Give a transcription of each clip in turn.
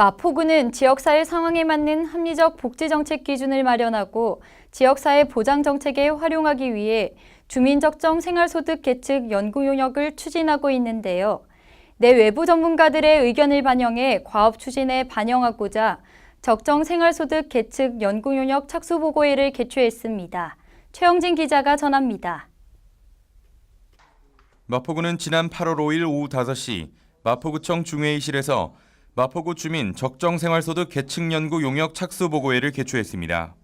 마포구는 지역사회 상황에 맞는 합리적 복지정책 기준을 마련하고 지역사회 보장정책에 활용하기 위해 주민적정 생활소득 계측 연구 용역을 추진하고 있는데요. 내 외부 전문가들의 의견을 반영해 과업 추진에 반영하고자 적정 생활소득 계측 연구 용역 착수 보고회를 개최했습니다. 최영진 기자가 전합니다. 마포구는 지난 8월 5일 오후 5시 마포구청 중회의실에서 마포구 주민 적정 생활소득 계층 연구 용역 착수 보고회를 개최했습니다.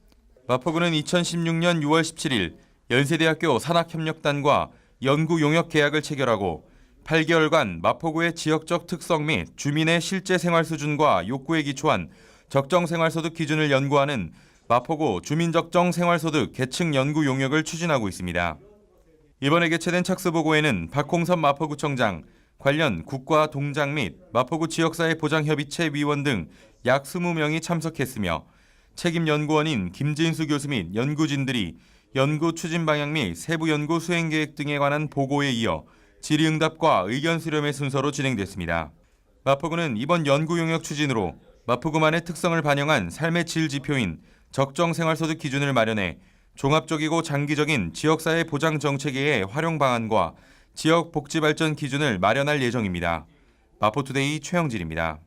마포구는 2016년 6월 17일 연세대학교 산학협력단과 연구 용역 계약을 체결하고 8개월간 마포구의 지역적 특성 및 주민의 실제 생활 수준과 욕구에 기초한 적정 생활소득 기준을 연구하는 마포구 주민적정 생활소득 계층 연구 용역을 추진하고 있습니다. 이번에 개최된 착수보고에는 박홍선 마포구청장, 관련 국과 동장 및 마포구 지역사회 보장협의체 위원 등 약 20명이 참석했으며 책임 연구원인 김진수 교수 및 연구진들이 연구 추진 방향 및 세부 연구 수행 계획 등에 관한 보고에 이어 질의응답과 의견 수렴의 순서로 진행됐습니다. 마포구는 이번 연구 용역 추진으로 마포구만의 특성을 반영한 삶의 질 지표인 적정 생활소득 기준을 마련해 종합적이고 장기적인 지역사회 보장 정책의 활용 방안과 지역 복지 발전 기준을 마련할 예정입니다. 마포투데이 최영진입니다.